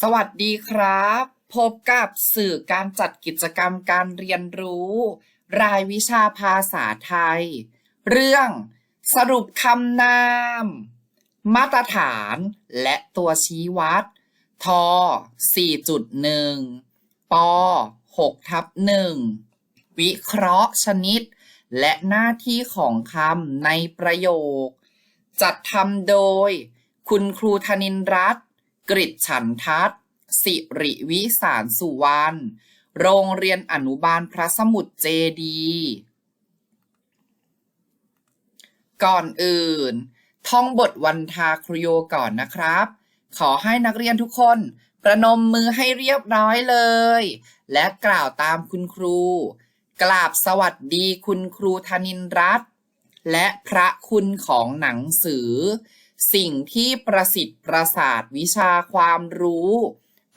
สวัสดีครับ พบกับสื่อการจัดกิจกรรมการเรียนรู้ รายวิชาภาษาไทย เรื่องสรุปคำนาม มาตรฐานและตัวชี้วัด ท 4.1 ป 6 ทับ 1 วิเคราะห์ชนิด และหน้าที่ของคำในประโยค จัดทำโดย คุณครูธนินรัตน์ กริฉันทัศสิริวิสารสุวรรณโรงเรียนอนุบาลพระสมุทรเจดี ก่อนอื่น ท่องบทวันทาครโยก่อนนะครับ ขอให้นักเรียนทุกคนประนมมือให้เรียบร้อยเลย และกล่าวตามคุณครู กราบสวัสดีคุณครูธนินรัตน์และพระคุณของหนังสือ สิ่งที่ประสิทธิ์ประสาทวิชาความรู้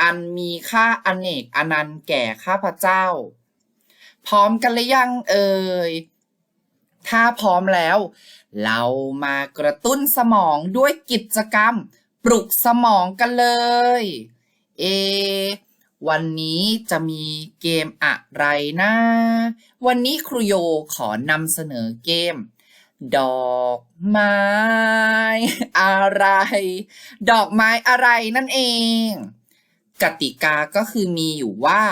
อันมีค่าอเนกอนันต์แก่ข้าพเจ้า พร้อมกันหรือยังเอ่ยถ้าพร้อมแล้ว เรามากระตุ้นสมองด้วยกิจกรรม ปลุกสมองกันเลย เอ วันนี้จะมีเกมอะไรนะ วันนี้ครูโยขอนำเสนอเกม ดอกไม้ อะไร ดอกไม้อะไรนั่นเอง กติกาก็คือมีอยู่ว่า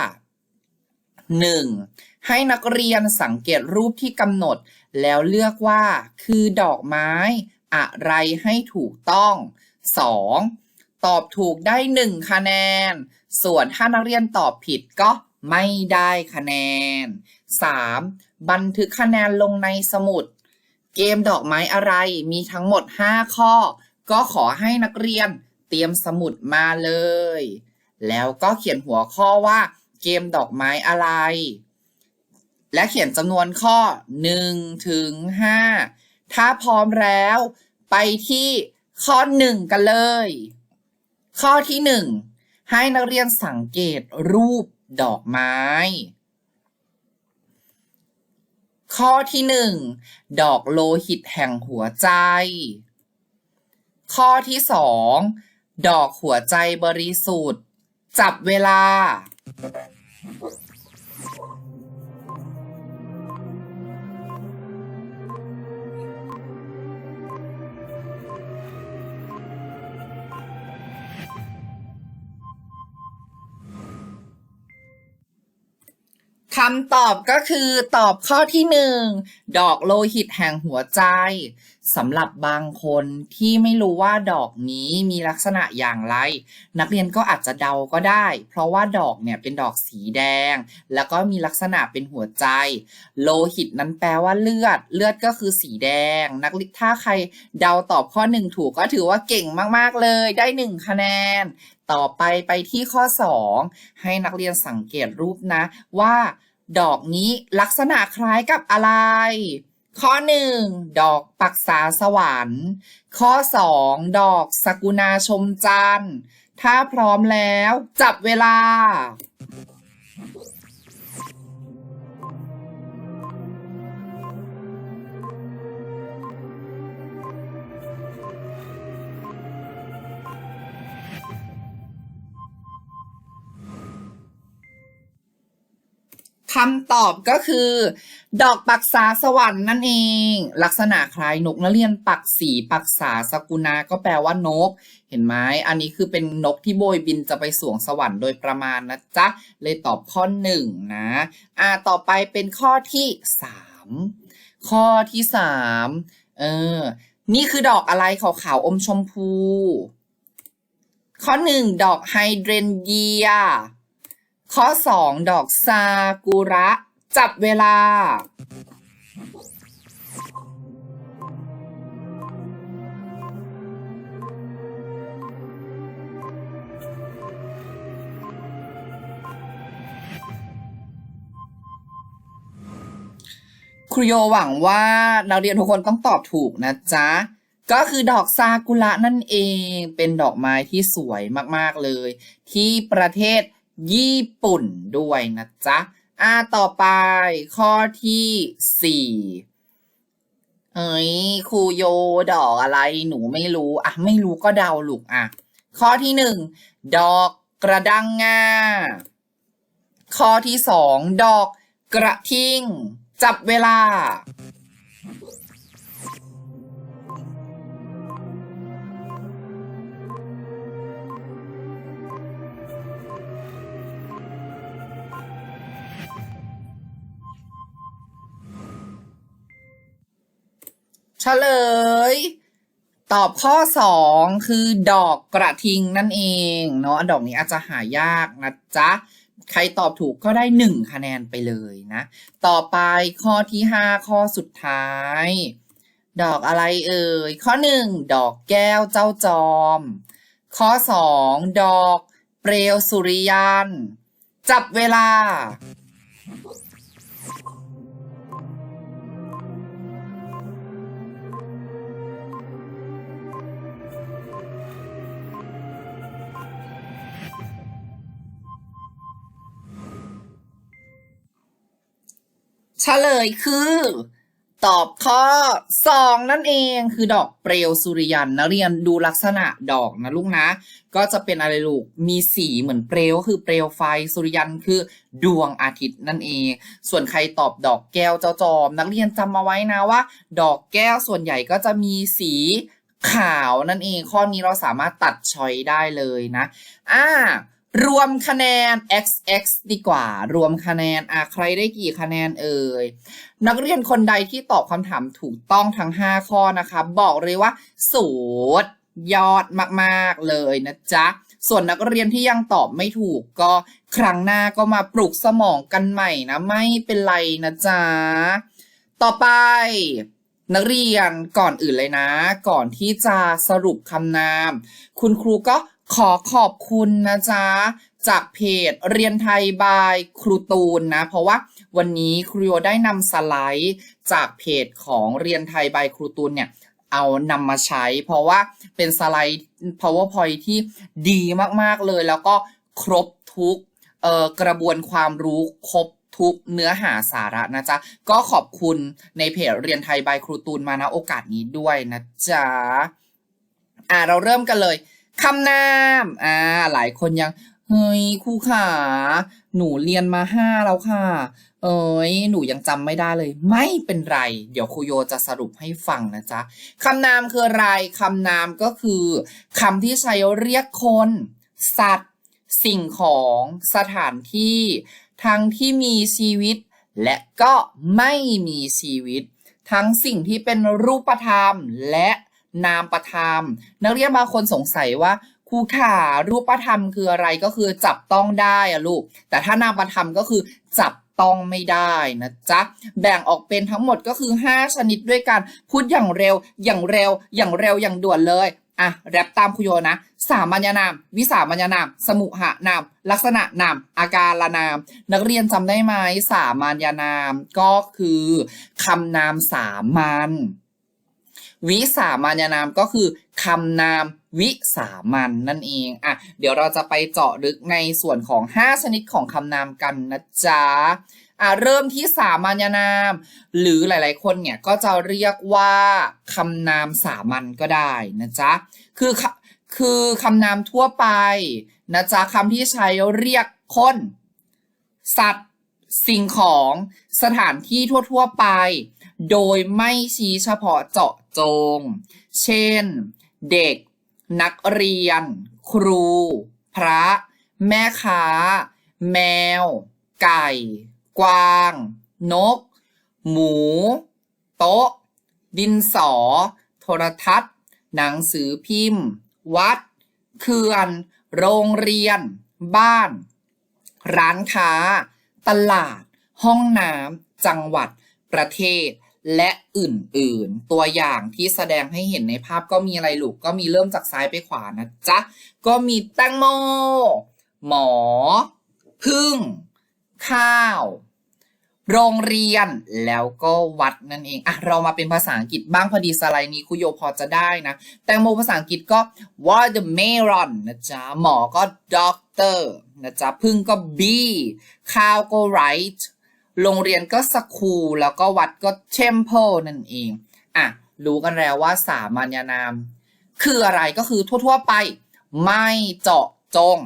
1. ให้นักเรียนสังเกตรูปที่กำหนด แล้วเลือกว่าคือดอกไม้ อะไรให้ถูกต้อง 2. ตอบถูกได้ 1 คะแนน ส่วนถ้านักเรียนตอบผิดก็ไม่ได้คะแนน 3. บันทึกคะแนนลงในสมุด เกมดอกไม้อะไรมีทั้งหมด 5 ข้อ ก็ขอให้นักเรียนเตรียมสมุดมาเลย แล้วก็เขียนหัวข้อว่าเกมดอกไม้อะไร และเขียนจำนวนข้อ 1 ถึง 5 ถ้าพร้อมแล้วไปที่ข้อ 1 กันเลย ข้อที่ 1 ให้นักเรียนสังเกตรูปดอกไม้ ข้อที่หนึ่งดอกโลหิตแห่งหัวใจ ข้อที่สองดอกหัวใจบริสุทธิ์ จับเวลา คำตอบก็คือตอบข้อที่หนึ่งดอกโลหิตแห่งหัวใจสำหรับบางคนที่ไม่รู้ว่าดอกนี้มีลักษณะอย่างไร นักเรียนก็อาจจะเดาก็ได้ เพราะว่าดอกเนี่ยเป็นดอกสีแดง แล้วก็มีลักษณะเป็นหัวใจ โลหิตนั้นแปลว่าเลือด เลือดก็คือสีแดง นักเรียนถ้าใครเดาตอบข้อหนึ่งถูกก็ถือว่าเก่งมากๆเลยได้หนึ่งคะแนน ต่อไปไปที่ข้อ 2 ให้นักเรียนสังเกตรูปนะว่า ดอกนี้ลักษณะคล้ายกับอะไร ข้อ 1 ดอกปักษาสวรรค์ ข้อ 2 ดอกสกุณาชมจันทร์ ถ้าพร้อมแล้ว จับเวลา คำตอบก็คือ ดอกปักษาสวรรค์นั่นเอง ลักษณะคล้ายนกนักเรียนปักสีปักษาสกุณาก็แปลว่านก เห็นไหมอันนี้คือเป็นนกที่โบยบินจะไปสวงสวรรค์โดยประมาณนะจ๊ะ เลยตอบข้อหนึ่งนะอ่าต่อไปเป็นข้อที่สามข้อที่สามเออ นี่คือดอกอะไรขาวๆอมชมพู ข้อหนึ่งดอกไฮเดรนเยีย ข้อ 2 ดอกซากุระ จับเวลา ครูโยหวังว่านักเรียนทุกคนต้องตอบถูกนะจ๊ะก็คือดอกซากุระนั่นเองเป็นดอกไม้ที่สวยมาก ๆ เลย ที่ประเทศ ญี่ปุ่นด้วยนะจ๊ะอ่าต่อไปข้อที่สี่เอ้ยครูโยดอกอะไรหนูไม่รู้ อะ ไม่รู้ก็เดาลูกอะ ข้อที่หนึ่งดอกกระดังงา ข้อที่สองดอกกระทิง จับเวลา ฉลย ตอบข้อสองคือดอกกระทิงนั่นเองเนาะดอกนี้อาจจะหายากนะจ๊ะ ใครตอบถูกก็ได้หนึ่งคะแนนไปเลยนะ ต่อไปข้อที่ห้าข้อสุดท้าย ดอกอะไรเอ่ย ข้อหนึ่งดอกแก้วเจ้าจอม ข้อสองดอกเปลวสุริยัน จับเวลา เฉลยคือ ตอบข้อสองนั่นเองคือดอกเปลวสุริยันนะเรียนดูลักษณะดอกนะลูกนะ ก็จะเป็นอะไรลูกมีสีเหมือนเปลวก็คือเปลวไฟสุริยันคือดวงอาทิตย์นั่นเอง ส่วนใครตอบดอกแก้วเจ้าจอม นักเรียนจำมาไว้นะว่า ดอกแก้วส่วนใหญ่ก็จะมีสีขาวนั่นเอง ข้อนี้เราสามารถตัดชอยได้เลยนะอ่า รวมคะแนน xx ดีกว่า รวมคะแนนอะใครได้กี่คะแนนเอ่ย นักเรียนคนใดที่ตอบคำถามถูกต้องทั้ง 5 ข้อนะคะ บอกเลยว่า สูดยอดมากๆเลยนะจ๊ะ ส่วนนักเรียนที่ยังตอบไม่ถูกก็ครั้งหน้าก็มาปลุกสมองกันใหม่นะ ไม่เป็นไรนะจ๊ะ ต่อไปนักเรียนก่อนอื่นเลยนะ ก่อนที่จะสรุปคำนาม คุณครูก็ ขอขอบคุณนะจ๊ะ จากเพจเรียนไทยบายครูตูนนะ เพราะว่าวันนี้ครูโยได้นำสไลด์จากเพจของเรียนไทยบายครูตูนเนี่ยเอานำมาใช้ เพราะว่าเป็นสไลด์ powerpoint ที่ดีมากๆเลย แล้วก็ครบทุกกระบวนความรู้ครบทุกเนื้อหาสาระนะจ๊ะ ก็ขอบคุณในเพจเรียนไทยบายครูตูนมาณโอกาสนี้ด้วยนะจ๊ะ อ่าเราเริ่มกันเลย คำนามอ่าหลายคนยัง เฮ้ยครูขาหนูเรียนมาห้าแล้วค่ะ เอ้ยหนูยังจำไม่ได้เลย ไม่เป็นไร เดี๋ยวครูโยจะสรุปให้ฟังนะจ๊ะคำนามคืออะไรคำนามก็คือคำที่ใช้เรียกคน สัตว์ สิ่งของสถานที่ ทั้งที่มีชีวิต และก็ไม่มีชีวิต ทั้งสิ่งที่เป็นรูปธรรมและ นามประธรรม นักเรียนบางคนสงสัยว่าครูขารูปธรรมคืออะไรก็คือจับต้องได้อะลูก แต่ถ้านามประธรรมก็คือจับต้องไม่ได้นะจ๊ะ แบ่งออกเป็นทั้งหมดก็คือ 5 ชนิดด้วยกันพูดอย่างเร็ว อย่างเร็ว อย่างเร็วอย่างด่วนเลยอะแรปตามครูโยนะ สามัญนาม วิสามัญนาม สมุหนาม ลักษณะนาม อาการละนาม นักเรียนจำได้ไหมสามัญนามก็คือคำนามสามัญ วิสามัญนามก็คือคำนามวิสามันนั่นเองอะเดี๋ยวเราจะไปเจาะลึกในส่วนของ 5 ชนิดของคำนามกันนะจ๊ะอะเริ่มที่สามัญนาม หรือหลาย ๆ คนเนี่ยก็จะเรียกว่าคำนามสามัญก็ได้นะจ๊ะคือคคือคำนามทั่วไปนะจ๊ะคำที่ใช้เรียกคน สัตว์ สิ่งของสถานที่ทั่ว ๆ ไป โดยไม่ชี้เฉพาะเจาะ จง เช่น เด็ก นักเรียน ครู พระ แม่ค้า แมว ไก่ กวาง นก หมู โต๊ะ ดินสอ โทรทัศน์ หนังสือพิมพ์ วัด เขื่อน โรงเรียน บ้าน ร้านค้า ตลาด ห้องน้ำ จังหวัด ประเทศ และอื่นๆ ตัวอย่างที่แสดงให้เห็นในภาพก็มีอะไรลูกก็มีเริ่มจากซ้ายไปขวานะจ๊ะ ก็มีแตงโม หมอ พึ่ง ข้าว โรงเรียนแล้วก็วัดนั่นเองอะเรามาเป็นภาษาอังกฤษบ้างพอดีสไลด์นี้คุโยพอจะได้นะ แตงโมภาษาอังกฤษก็ watermelon นะจ๊ะ หมอก็ doctor นะจ๊ะ พึ่งก็ bee ข้าวก็ right โรงเรียนก็ school แล้วก็วัดก็ temple นั่นเอง อะ รู้กันแล้วว่าสามัญนาม คืออะไรก็คือทั่วๆไป ไม่เจาะจง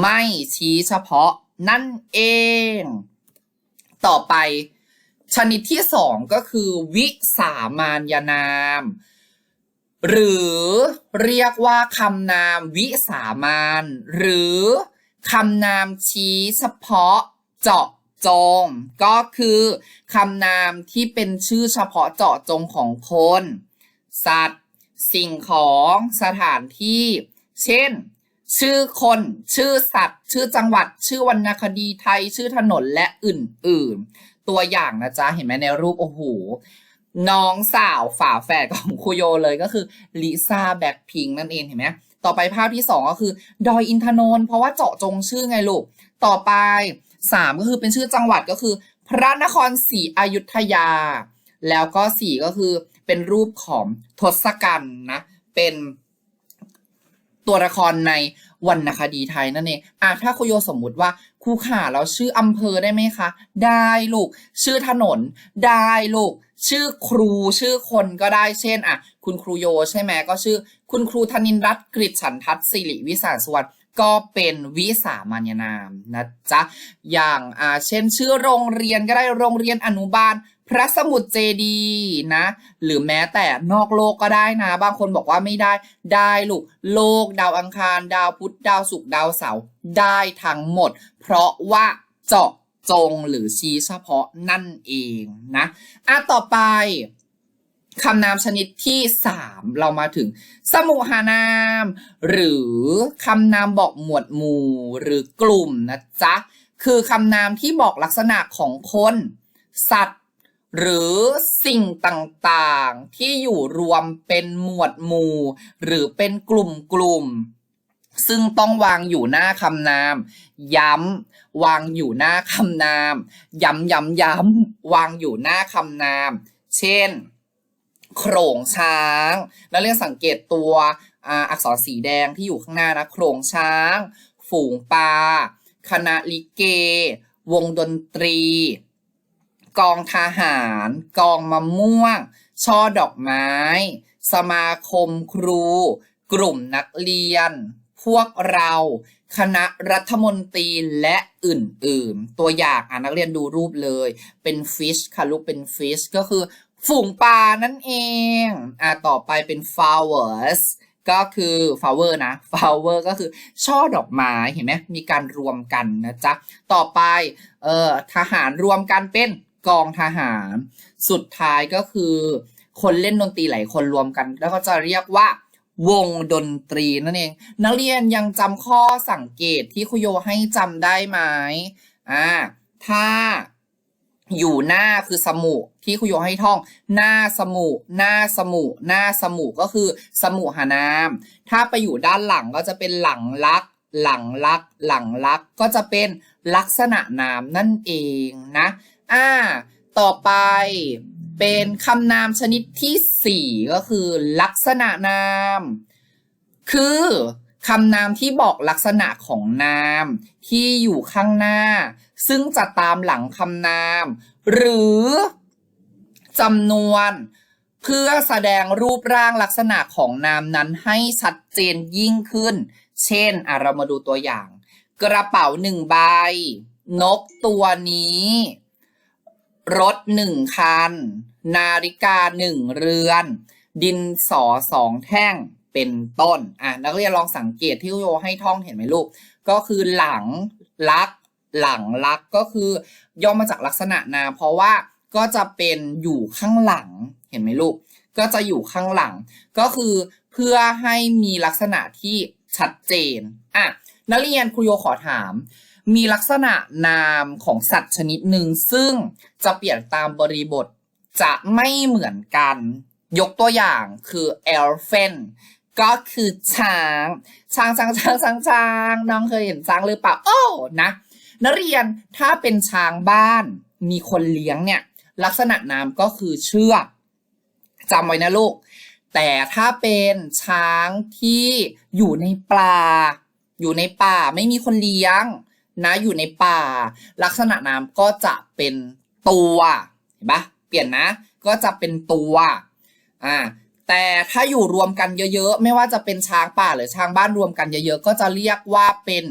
ไม่ชี้เฉพาะนั่นเอง ต่อไป ชนิดที่สองก็คือวิสามานยนาม หรือเรียกว่าคำนามวิสามานหรือคำนามชี้เฉพาะเจาะ จง ก็คือคำนามที่เป็นชื่อเฉพาะเจาะจงของคน สัตว์ สิ่งของสถานที่ เช่น ชื่อคน ชื่อสัตว์ ชื่อจังหวัด ชื่อวรรณคดีไทย ชื่อถนนและอื่นๆ ตัวอย่างนะจ๊ะ เห็นไหมในรูปโอ้โหน้องสาวฝาแฝดของคุโยเลยก็คือลิซ่าแบ็คพิงนั่นเองเห็นไหมต่อไปภาพที่สองก็คือ ดอยอินทนนท์เพราะว่าเจาะจงชื่อไงลูก ต่อไป สามก็คือเป็นชื่อจังหวัดก็คือ พระนครศรีอยุธยา แล้วก็สี่ก็คือเป็นรูปของทศกัณฐ์นะ เป็นตัวละครในวรรณคดีไทยนั่นเองอะถ้าคุโยสมมุติว่าครูขาเราชื่ออำเภอได้ไหมคะ ได้ลูก ชื่อถนน ได้ลูก ชื่อครูชื่อคนก็ได้เช่นอะคุณครูโยใช่ไหมก็ชื่อ คุณครูธนินรัตน์กฤษฉันทัศน์สิริวิสารสวัสดิ์ ก็เป็นวิสามัญนามนะจ๊ะ อย่างอ่าเช่นชื่อโรงเรียนก็ได้โรงเรียนอนุบาล พระสมุทรเจดีนะ หรือแม้แต่นอกโลกก็ได้นะ บางคนบอกว่าไม่ได้ได้ลูกโลกดาวอังคาร ดาวพุธดาวศุกร์ดาวเสาร์ได้ทั้งหมด เพราะว่าเจาะจงหรือชี้เฉพาะนั่นเองนะอะต่อไป คำนามชนิดที่ 3 เรามาถึง สมุหานาม หรือคำนามบอกหมวดหมู่หรือกลุ่มนะจ๊ะ คือคำนามที่บอกลักษณะของคน สัตว์ หรือสิ่งต่างๆ ที่อยู่รวมเป็นหมวดหมู่ หรือเป็นกลุ่มกลุ่มซึ่งต้องวางอยู่หน้าคำนาม ย้ำ วางอยู่หน้าคำนาม ย้ำย้ำย้ำวางอยู่หน้าคำนาม เช่น โขรงช้างแล้วเรียนสังเกตตัวอ่าอักษรสีแดงที่อยู่ข้างหน้านะโขรงช้าง ฝูงปลาคณะลิเก วงดนตรี กองทหาร กองมะม่วง ช่อดอกไม้ สมาคมครู กลุ่มนักเรียน พวกเรา คณะรัฐมนตรีและอื่นๆ ตัวอย่างอะนักเรียนดูรูปเลย เป็นฟิชค่ะลูกเป็นฟิชก็คือ ฝูงปลานั่นเอง อะต่อไปเป็น flowers ก็คือ flower นะ flower ก็คือช่อดอกไม้เห็นไหมมีการรวมกันนะจ๊ะ ต่อไปเอ่อทหารรวมกันเป็นกองทหาร สุดท้ายก็คือ คนเล่นดนตรีหลายคนรวมกัน แล้วก็จะเรียกว่าวงดนตรีนั่นเอง นักเรียนยังจำข้อสังเกตที่ครูโยให้จำได้ไหมอ่าถ้า อยู่หน้าคือสมุที่ครูโยให้ท่อง หน้าสมุหน้าสมุหน้าสมุก็คือสมุหานาม ถ้าไปอยู่ด้านหลังก็จะเป็นหลังลัก หลังลัก หลังลักก็จะเป็นลักษณะนามนั่นเองนะอ่าต่อไปเป็นคำนามชนิดที่สี่ก็คือ ลักษณะนาม คือคำนามที่บอกลักษณะของนามที่อยู่ข้างหน้า ซึ่งจะตามหลังคำนาม หรือจำนวนเพื่อแสดงรูปร่างลักษณะของนามนั้นให้ชัดเจนยิ่งขึ้น เช่นอะเรามาดูตัวอย่าง กระเป๋าหนึ่งใบ นกตัวนี้ รถหนึ่งคัน นาฬิกาหนึ่งเรือน ดินสอสองแท่งเป็นต้น อะนักเรียนลองสังเกตที่โยให้ท่องเห็นไหมลูก ก็คือหลังลัก หลังลักก็คือย่อมาจากลักษณะนาม เพราะว่าก็จะเป็นอยู่ข้างหลังเห็นไหมลูก ก็จะอยู่ข้างหลัง ก็คือเพื่อให้มีลักษณะที่ชัดเจนอะนักเรียนครูโยขอถาม มีลักษณะนามของสัตว์ชนิดหนึ่งซึ่งจะเปลี่ยนตามบริบทจะไม่เหมือนกัน ยกตัวอย่างคือ elephant ก็คือช้าง ช้างช้างช้างช้างช้างน้องเคยเห็นช้างหรือเปล่า โอ้ นะ นักเรียนถ้าเป็นช้างบ้านมีคนเลี้ยงเนี่ย ลักษณะนามก็คือเชือกจำไว้นะลูก แต่ถ้าเป็นช้างที่อยู่ในป่า อยู่ในป่าไม่มีคนเลี้ยงนะอยู่ในป่า ลักษณะนามก็จะเป็นตัวเห็นปะเปลี่ยนนะ ก็จะเป็นตัวอ่าแต่ถ้าอยู่รวมกันเยอะๆ ไม่ว่าจะเป็นช้างป่าหรือช้างบ้านรวมกันเยอะๆ ก็จะเรียกว่าเป็น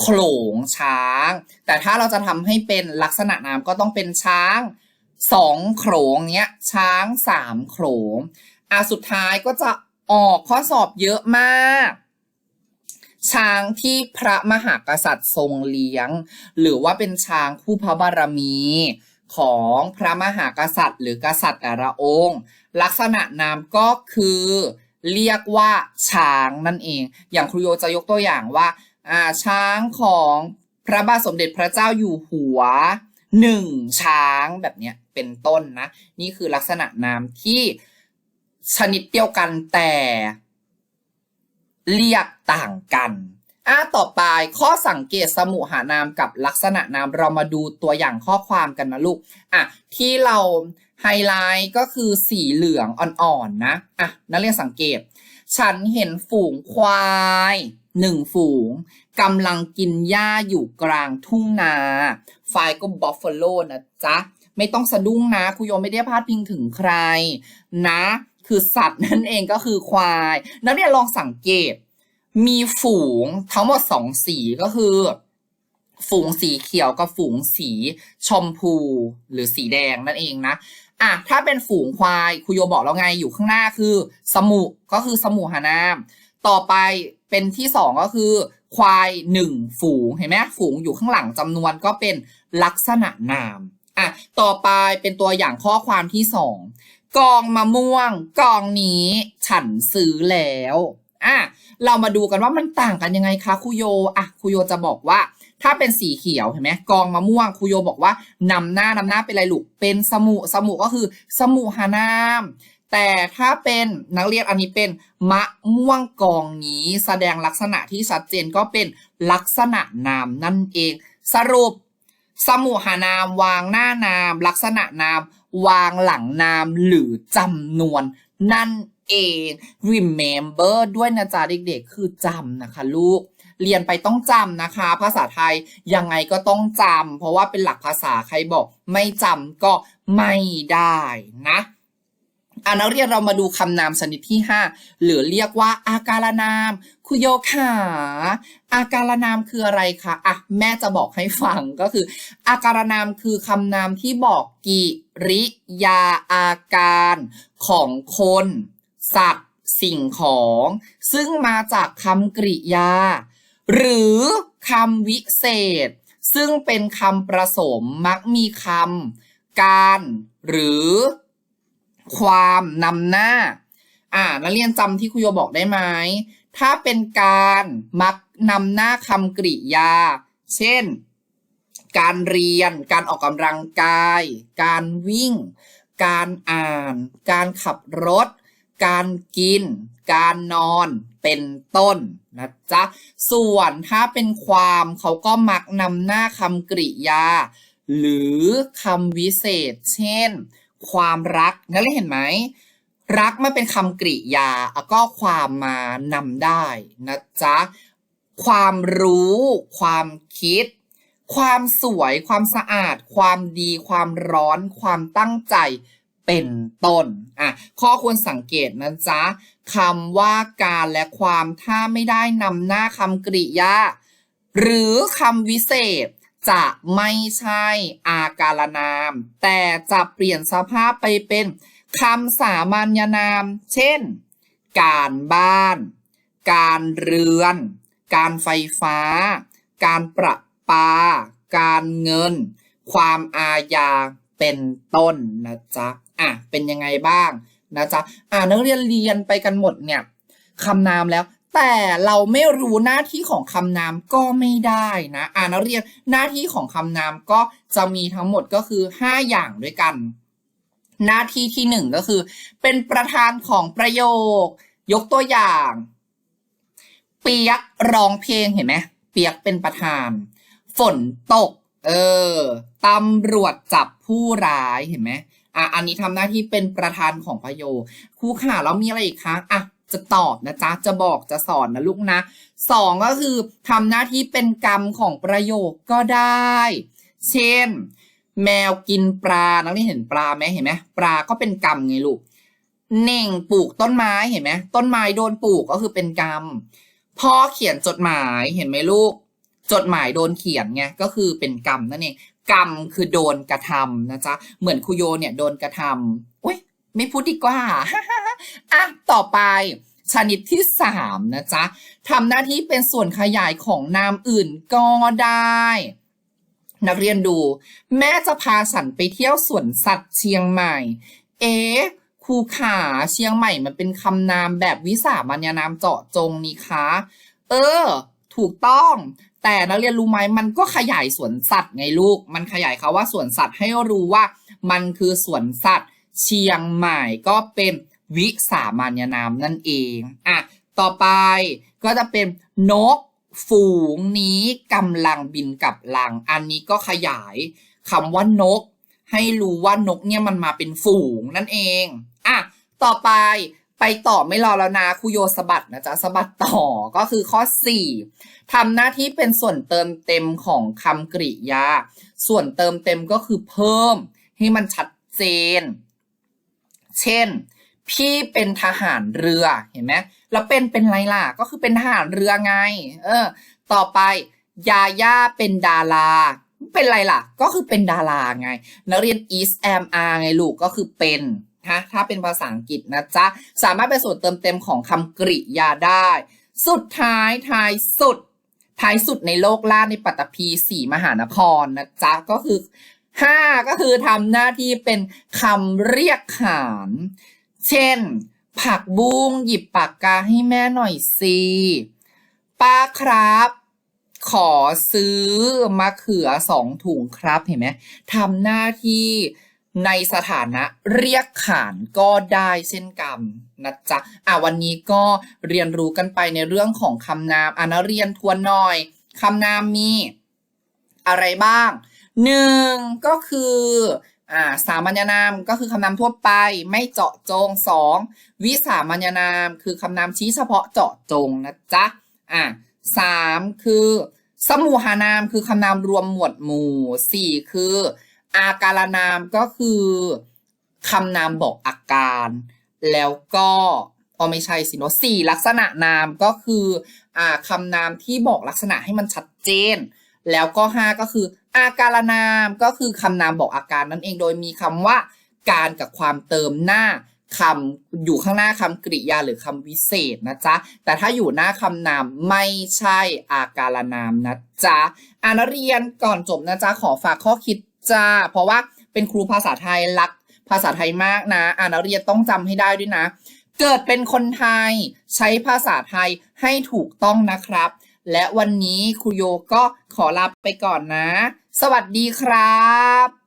โขลงช้าง แต่ถ้าเราจะทำให้เป็นลักษณะนามก็ต้องเป็นช้างสองโขลงเนี้ยช้างสามโขลงอะสุดท้ายก็จะออกข้อสอบเยอะมาก ช้างที่พระมหากษัตริย์ทรงเลี้ยง หรือว่าเป็นช้างผู้พระบารมีของพระมหากษัตริย์ หรือกษัตริย์แต่ละองค์ ลักษณะนามก็คือเรียกว่าช้างนั่นเอง อย่างครูโยจะยกตัวอย่างว่าอ่า ช้างของพระบาทสมเด็จพระเจ้าอยู่หัวหนึ่งช้างแบบเนี้ยเป็นต้นนะ นี่คือลักษณะนามที่ชนิดเดียวกันแต่เรียกต่างกันอะต่อไปข้อสังเกตสมุหานามกับลักษณะนามเรามาดูตัวอย่างข้อความกันนะลูกอะที่เราไฮไลท์ก็คือสีเหลืองอ่อนๆนะอะนักเรียนสังเกต ฉันเห็นฝูงควาย หนึ่งฝูงกำลังกินหญ้าอยู่กลางทุ่งนาไฟล์ก็บัฟฟาโลนะจ๊ะ ไม่ต้องสะดุ้งนะครูโยไม่ได้พาดพิงถึงใครนะ คือสัตว์นั่นเองก็คือควายนักเรียนลองสังเกต มีฝูงทั้งหมดสองสีก็คือ ฝูงสีเขียวกับฝูงสีชมพูหรือสีแดงนั่นเองนะอะถ้าเป็นฝูงควายครูโยบอกแล้วไงอยู่ข้างหน้าคือ สมุก็คือสมุหานาม ต่อไป เป็นที่สองก็คือควายหนึ่งฝูงเห็นไหมฝูงอยู่ข้างหลังจำนวนก็เป็นลักษณะนาม อะ ต่อไปเป็นตัวอย่างข้อความที่สองกองมะม่วง กองนี้ฉันซื้อแล้วอะเรามาดูกันว่ามันต่างกันยังไงคะครูโยอะครูโยจะบอกว่า ถ้าเป็นสีเขียวเห็นไหมกองมะม่วงครูโยบอกว่านำหน้านำหน้าเป็นอะไรลูกเป็นสมุสมุก็คือ สมุหานาม แต่ถ้าเป็นนักเรียนอันนี้เป็นมะม่วงกองนี้แสดงลักษณะที่ชัดเจนก็เป็นลักษณะนามนั่นเอง สรุป สมุหานามวางหน้านาม ลักษณะนาม วางหลังนามหรือจำนวน นั่นเอง remember ด้วยนะจ๊ะเด็กๆ คือจำนะคะลูก เรียนไปต้องจำนะคะ ภาษาไทยยังไงก็ต้องจำเพราะว่าเป็นหลักภาษาใครบอก ไม่จำก็ไม่ได้นะ อ่านักเรียนเรามาดูคำนามชนิดที่ 5 หรือเรียกว่าอาการนามคุโยขาอาการนามคืออะไรคะอะแม่จะบอกให้ฟังก็คือ อาการนามคือคำนามที่บอกกิริยาอาการของคน สัตว์ สิ่งของ ซึ่งมาจากคำกริยา หรือคำวิเศษ ซึ่งเป็นคำประสมมักมีคำการ หรือ ความนำหน้า อ่า นักเรียนจำที่ครูโยบอกได้ไหม ถ้าเป็นการมักนำหน้าคำกริยา เช่น การเรียน การออกกำลังกาย การวิ่ง การอ่าน การขับรถ การกิน การนอน เป็นต้นนะจ๊ะ ส่วนถ้าเป็นความเขาก็มักนำหน้าคำกริยา หรือคำวิเศษ เช่น ความรักนักเรียเห็นไหม รักไม่เป็นคำกริยาแล้วก็ความมานำได้นะจ๊ะ ความรู้ ความคิด ความสวย ความสะอาด ความดี ความร้อน ความตั้งใจเป็นต้น อะ ข้อควรสังเกตนะจ๊ะคำว่าการและความถ้าไม่ได้นำหน้าคำกริยา หรือคำวิเศษ จะไม่ใช่อาการนาม แต่จะเปลี่ยนสภาพไปเป็นคำสามัญนาม เช่น การบ้าน การเรือน การไฟฟ้า การประปา การเงิน ความอาญาเป็นต้นนะจ๊ะ อะ เป็นยังไงบ้างนะจ๊ะ อ่านักเรียนเรียนไปกันหมดเนี่ยคำนามแล้ว แต่เราไม่รู้หน้าที่ของคำนามก็ไม่ได้นะอ่านักเรียนหน้าที่ของคำนามก็จะมีทั้งหมดก็คือ 5 อย่างด้วยกัน หน้าที่ที่หนึ่งก็คือ เป็นประธานของประโยค ยกตัวอย่าง เปียกร้องเพลงเห็นไหมเปียกเป็นประธาน ฝนตก เออตำรวจจับผู้ร้ายเห็นไหมอะอันนี้ทำหน้าที่เป็นประธานของประโยคครูค่ะแล้วมีอะไรอีกคะอะ จะตอบนะจ๊ะ จะบอกจะสอนนะลูกนะสองก็คือทำหน้าที่เป็นกรรมของประโยคก็ได้ เช่น แมวกินปลานักเรียนเห็นปลาไหมเห็นไหมปลาก็เป็นกรรมไงลูกเน่งปลูกต้นไม้เห็นไหมต้นไม้โดนปลูกก็คือเป็นกรรมพ่อเขียนจดหมายเห็นไหมลูก จดหมายโดนเขียนไงก็คือเป็นกรรมนั่นเองกรรมคือโดนกระทำนะจ๊ะเหมือนครูโยเนี่ยโดนกระทำอุ้ย ไม่พูดดีกว่าอะต่อไปชนิดที่สามนะจ๊ะทำหน้าที่เป็นส่วนขยายของนามอื่นก็ได้ นักเรียนดู แม่จะพาฉันไปเที่ยวสวนสัตว์เชียงใหม่ เอ๊ครูขาเชียงใหม่มันเป็นคำนามแบบวิสามัญนามเจาะจงนี่คะเออ ถูกต้องแต่นักเรียนรู้ไหมมันก็ขยายสวนสัตว์ไงลูก มันขยายคาว่าสวนสัตว์ให้รู้ว่า มันคือสวนสัตว์ เชียงใหม่ก็เป็นวิสามัญนามนั่นเองอะต่อไปก็จะเป็นนกฝูงนี้กำลังบินกับลัง อันนี้ก็ขยายคำว่านก ให้รู้ว่านกเนี่ยมันมาเป็นฝูงนั่นเองอะต่อไปไปต่อไม่รอแล้วนะคุโยสะบัดนะจ๊ะสะบัดต่อก็คือข้อ 4ทำหน้าที่เป็นส่วนเติมเต็มของคำกริยา ส่วนเติมเต็มก็คือเพิ่มให้มันชัดเจน เช่น พี่เป็นทหารเรือเห็นไหมแล้วเป็นเป็นไรล่ะก็คือเป็นทหารเรือไง เออ ต่อไปยาย่าเป็นดาราเป็นไรล่ะ ก็คือเป็นดาราไง นักเรียน is am are ไงลูกก็คือเป็นฮะถ้าเป็นภาษาอังกฤษนะจ๊ะ สามารถเป็นส่วนเติมเต็มของคำกริยาได้ สุดท้ายท้ายสุด ท้ายสุดในโลกล่าในปัตตภีสีมหานครนะจ๊ะ ก็คือ ห้าก็คือทำหน้าที่เป็นคำเรียกขาน เช่น ผักบุ้งหยิบปากกาให้แม่หน่อยสิป้าครับ ขอซื้อมะเขือสองถุงครับเห็นไหมทำหน้าที่ในสถานะเรียกขานก็ได้เช่นกันนะจ๊ะอะวันนี้ก็เรียนรู้กันไปในเรื่องของคำนามอะนะเรียนทวนหน่อยคำนามมี อะไรบ้าง หนึ่งก็คืออ่าสามัญนามก็คือคำนามทั่วไปไม่เจาะจงสองวิสามัญนามคือคำนามชี้เฉพาะเจาะจงนะจ๊ะอ่าสามคือสมุหานามคือคำนามรวมหมวดหมู่สี่คือ อาการนามก็คือคำนามบอกอาการ แล้วก็อ๋อไม่ใช่สิเนอะสี่ลักษณะนามก็คืออ่าคำนามที่บอกลักษณะให้มันชัดเจน แล้วก็ห้าก็คือ อาการนามก็คือคำนามบอกอาการนั่นเองโดยมีคำว่า การกับความเติมหน้าคำอยู่ข้างหน้าคำกริยาหรือคำวิเศษนะจ๊ะ แต่ถ้าอยู่หน้าคำนามไม่ใช่อาการนามนะจ๊ะอานเรียนก่อนจบนะจ๊ะขอฝากข้อคิดจ้า เพราะว่าเป็นครูภาษาไทยรักภาษาไทยมากนะอานเรียนต้องจำให้ได้ด้วยนะ เกิดเป็นคนไทยใช้ภาษาไทยให้ถูกต้องนะครับ และวันนี้ครูโยก็ขอลาไปก่อนนะ สวัสดีครับ